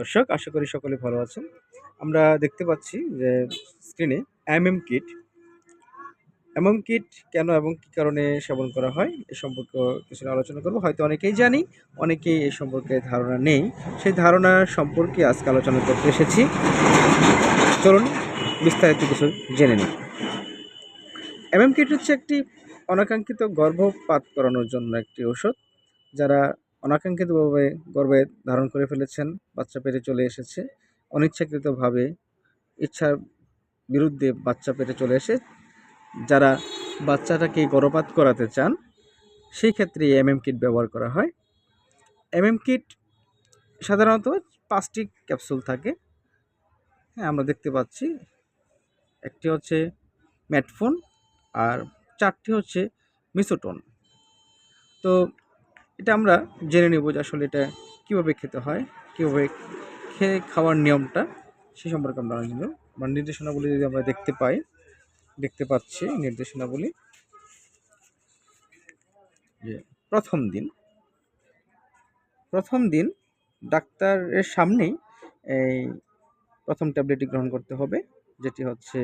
দর্শক, আশা করি সকলে ভালো আছেন। আমরা দেখতে পাচ্ছি যে স্ক্রিনে এমএম কিট এমএম কিট কেন এবং কী কারণে সেবন করা হয় এ সম্পর্কে কিছু আলোচনা করব। হয়তো অনেকেই জানি, অনেকেই এই সম্পর্কে ধারণা নেই। সেই ধারণা সম্পর্কে আজকে আলোচনা করতে এসেছি। চলুন বিস্তারিত কিছু জেনে নিই। এমএম কিট হচ্ছে একটি অনাকাঙ্ক্ষিত গর্ভপাত করানোর জন্য একটি ওষুধ যারা অনাকাঙ্ক্ষিতভাবে গর্ভে ধারণ করে ফেলেছেন, বাচ্চা পেটে চলে এসেছে। অনিচ্ছাকৃতভাবে ইচ্ছার বিরুদ্ধে বাচ্চা পেটে চলে এসে যারা বাচ্চাটাকে গর্ভপাত করাতে চান, সেই ক্ষেত্রে এমএম কিট ব্যবহার করা হয়। এমএম কিট সাধারণত পাঁচটি ক্যাপসুল থাকে। হ্যাঁ আমরা দেখতে পাচ্ছি, একটি হচ্ছে ম্যাটফোন আর চারটি হচ্ছে মিসোটোন। তো এটা আমরা জেনে নেব যে আসলে এটা কীভাবে খেতে হয়, কীভাবে খেয়ে খাওয়ার নিয়মটা, সে সম্পর্কে আমরা জানব। আমার নির্দেশনাবলী যদি আমরা দেখতে পাই, দেখতে পাচ্ছি নির্দেশনাবলী, যে প্রথম দিন প্রথম দিন ডাক্তারের সামনেই এই প্রথম ট্যাবলেটটি গ্রহণ করতে হবে, যেটি হচ্ছে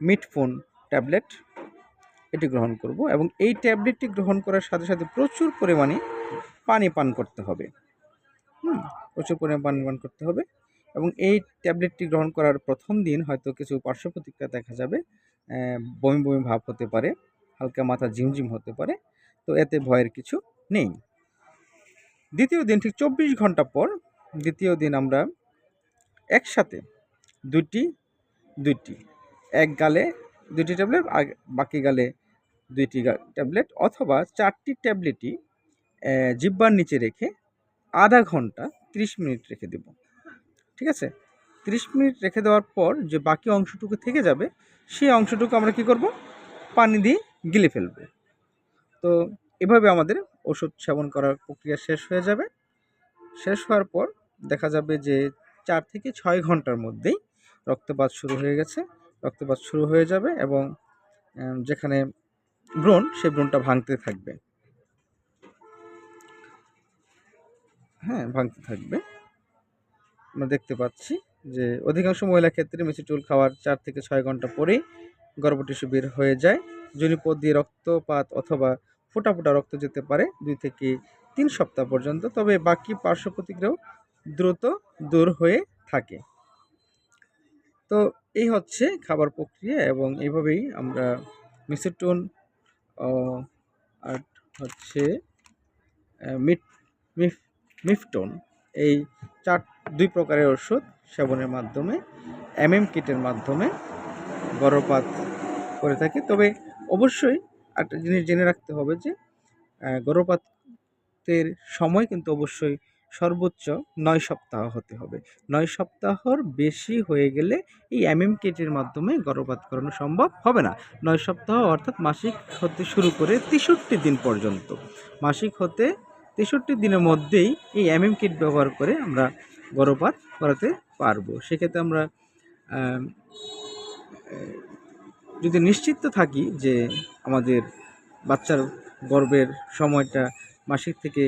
মিটফোন ট্যাবলেট। এটি গ্রহণ করব এবং এই ট্যাবলেটটি গ্রহণ করার সাথে সাথে প্রচুর পরিমাণে পানি পান করতে হবে। হুম, প্রচুর পরিমাণে পানি পান করতে হবে এবং এই ট্যাবলেটটি গ্রহণ করার প্রথম দিন হয়তো কিছু পার্শ্ব প্রতিক্রিয়া দেখা যাবে বমি বমি ভাব হতে পারে, হালকা মাথা ঝিমঝিম হতে পারে, তো এতে ভয়ের কিছু নেই। দ্বিতীয় দিন ঠিক চব্বিশ ঘণ্টা পর দ্বিতীয় দিন আমরা একসাথে দুটি দুইটি, এক গালে দুটি ট্যাবলেট আর বাকি গালে দুইটি ট্যাবলেট অথবা চারটি ট্যাবলেটই জিব্বার নিচে রেখে আধা ঘণ্টা 30 মিনিট রেখে দেব। ঠিক আছে? 30 মিনিট রেখে দেওয়ার পর যে বাকি অংশটুকু থেকে যাবে, সেই অংশটুকু আমরা কি করব? পানি দিয়ে গিলে ফেলব। তো এভাবে আমাদের ওষুধ সেবন করার প্রক্রিয়া শেষ হয়ে যাবে। শেষ হওয়ার পর দেখা যাবে যে চার থেকে ছয় ঘণ্টার মধ্যেই রক্তপাত শুরু হয়ে গেছে। রক্তপাত শুরু হয়ে যাবে এবং যেখানে ব্রণ সেই ব্রণটা ভাঙতে থাকবে। হ্যাঁ ভাঙতে থাকবে। আমরা দেখতে পাচ্ছি যে অধিকাংশ মহিলা ক্ষেত্রে মিসিটুল খাওয়ার চার থেকে ছয় ঘণ্টা পরেই গর্ভটিসু বের হয়ে যায়। জনিপদ দিয়ে রক্তপাত অথবা ফোটা ফোটা রক্ত যেতে পারে দুই থেকে তিন সপ্তাহ পর্যন্ত, তবে বাকি পার্শ্ব প্রতিক্রিয়াও দ্রুত দূর হয়ে থাকে। তো এই হচ্ছে খাবার প্রক্রিয়া এবং এইভাবেই আমরা মিসিটুন আর হচ্ছে মিট, মিফ, মিফটোন। এই চার, দুই প্রকারের ওষুধ সেবনের মাধ্যমে, এমএম কিটের মাধ্যমে গর্ভপাত করে থাকি। তবে অবশ্যই একটা জিনিস জেনে রাখতে হবে যে গর্ভপাতের সময় কিন্তু অবশ্যই সর্বোচ্চ নয় সপ্তাহ হতে হবে। নয় সপ্তাহর বেশি হয়ে গেলে এই এমএম কিটের মাধ্যমে গর্ভপাত করানো সম্ভব হবে না। নয় সপ্তাহ অর্থাৎ মাসিক হতে শুরু করে তেষট্টি দিন পর্যন্ত। মাসিক হতে তেষট্টি দিনের মধ্যেই এই এমএম কিট ব্যবহার করে আমরা গর্ভপাত করাতে পারব। সেক্ষেত্রে আমরা যদি নিশ্চিত থাকি যে আমাদের বাচ্চার গর্ভের সময়টা মাসিক থেকে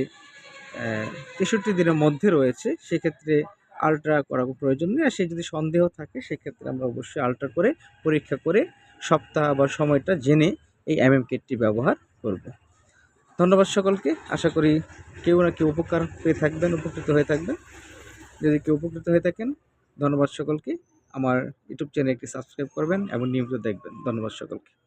তেষট্টি দিনের মধ্যে রয়েছে, সেক্ষেত্রে আলট্রা করা প্রয়োজন নেই। আর সে যদি সন্দেহ থাকে, সেক্ষেত্রে আমরা অবশ্যই আলট্রা করে পরীক্ষা করে সপ্তাহ বা সময়টা জেনে এই এমএম কিটটি ব্যবহার করব। ধন্যবাদ সকলকে। আশা করি কেউ না কেউ উপকার পেয়ে থাকবেন, উপকৃত হয়ে থাকবেন। যদি কেউ উপকৃত হয়ে থাকেন, ধন্যবাদ সকলকে। আমার ইউটিউব চ্যানেলটি সাবস্ক্রাইব করবেন এবং নিয়মিত দেখবেন। ধন্যবাদ সকলকে।